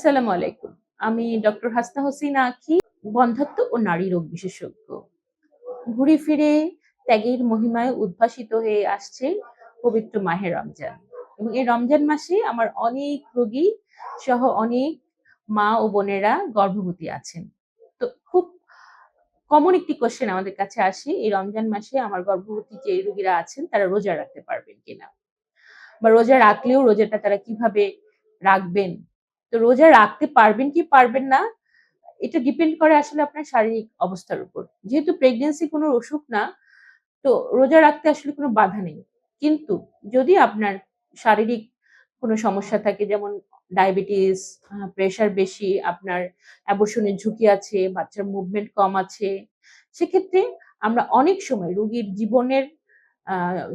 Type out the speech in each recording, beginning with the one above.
আসসালামু আলাইকুম। আমি ডক্টর হাসনা হোসিনা আখি বন্ধাত্ব ও নারী রোগ বিশেষজ্ঞ। ঘুরে ফিরে ত্যাগের মহিমায় উদ্ভাসিত হয়ে আসছে পবিত্র মাহে রমজান। এবং এই রমজান মাসে আমার অনেক রোগী সহ অনেক মা ও বোনেরা গর্ভবতী আছেন। তো খুব কমন একটি কোশ্চেন আমাদের কাছে আসে, এই রমজান মাসে আমার গর্ভবতী যে রোগীরা আছেন, তারা রোজা রাখতে পারবেন কিনা? বা রোজা রাখলেও রোজাটা তারা কীভাবে রাখবেন? তো রোজা রাখতে পারবেন কি পারবেন না, এটা ডিপেন্ড করে আসলে আপনার শারীরিক অবস্থার উপর। যেহেতু প্রেগনেন্সি কোনো অসুখ না, তো রোজা রাখতে আসলে কোনো বাধা নেই। কিন্তু যদি আপনার শারীরিক কোনো সমস্যা থাকে, যেমন ডায়াবেটিস প্রেশার বেশি, আপনার অ্যাবর্শনের ঝুঁকি আছে, বাচ্চার মুভমেন্ট কম আছে, সেক্ষেত্রে আমরা অনেক সময় রোগীর জীবনের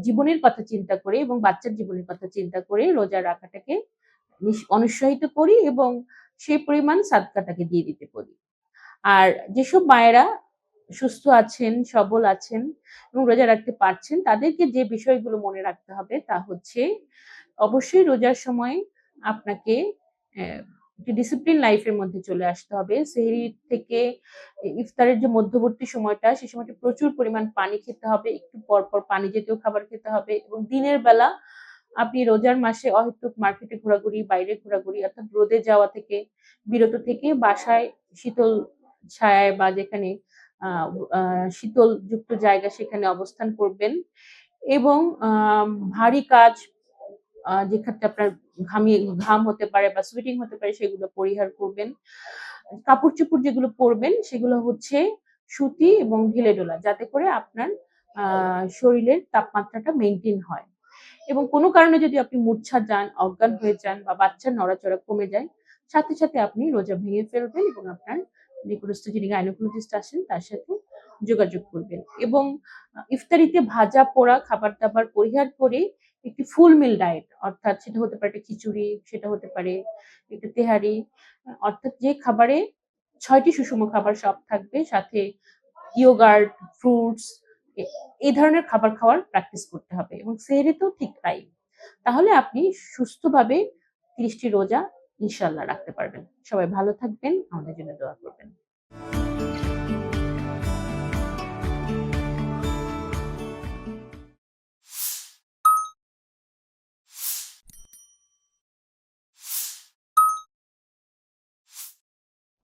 জীবনের কথা চিন্তা করে এবং বাচ্চার জীবনের কথা চিন্তা করে রোজা রাখাটাকে অনুৎসাহিত করি এবং সেই পরিমাণ সাদকাটাকে দিয়ে দিতে পারি। আর যেসব মায়েরা সুস্থ আছেন, সবল আছেন এবং রোজা রাখতে পারছেন, তাদেরকে যে বিষয়গুলো মনে রাখতে হবে তা হচ্ছে, অবশ্যই রোজার সময় আপনাকে ডিসিপ্লিন লাইফের মধ্যে চলে আসতে হবে। সেহরি থেকে ইফতারের যে মধ্যবর্তী সময়টা সেই সময়টা প্রচুর পরিমাণ পানি খেতে হবে। একটু পর পর পানি জাতীয় খাবার খেতে হবে এবং দিনের বেলা আপনি রোজার মাসে অহেতুক মার্কেটে ঘোরাঘুরি, বাইরে ঘোরাঘুরি, অর্থাৎ রোদে যাওয়া থেকে, বিরত থেকে বাসায় শীতল ছায়ায় বা যেখানে শীতল যুক্ত জায়গা সেখানে অবস্থান করবেন এবং ভারী কাজ যে ক্ষেত্রে আপনার ঘামিয়ে ঘাম হতে পারে বা সুইটিং হতে পারে সেগুলো পরিহার করবেন। কাপড় চোপড় যেগুলো পরবেন সেগুলো হচ্ছে সুতি এবং ঢিলে ডোলা যাতে করে আপনার শরীরের তাপমাত্রাটা মেনটেন হয়। এবং কোনো কারণে যদি আপনি মূর্ছা যান অজ্ঞান হয়ে যান বা বাচ্চার নড়াচড়া কমে যায় সাথে সাথে আপনি রোজা ভেঙে ফেলবেন এবং আপনার নিকটস্থ যিনি গাইনোকোলজিস্ট আসেন তার সাথে যোগাযোগ করবেন। এবং ইফতারিতে ভাজা পোড়া খাবার দাবার পরিহার করে একটি ফুল মিল ডায়েট অর্থাৎ সেটা হতে পারে খিচুড়ি সেটা হতে পারে একটু তেহারি অর্থাৎ যে খাবারে ছয়টি সুষম খাবার সব থাকবে সাথে ইয়োগার্ট ফ্রুটস এই ধরনের খাবার খাওয়ার প্র্যাকটিস করতে হবে এবং সেহরিতেও ঠিক তাই। তাহলে আপনি সুস্থভাবে তিরিশটি রোজা ইনশাল্লাহ রাখতে পারবেন। সবাই ভালো থাকবেন, আমাদের জন্য দোয়া করবেন।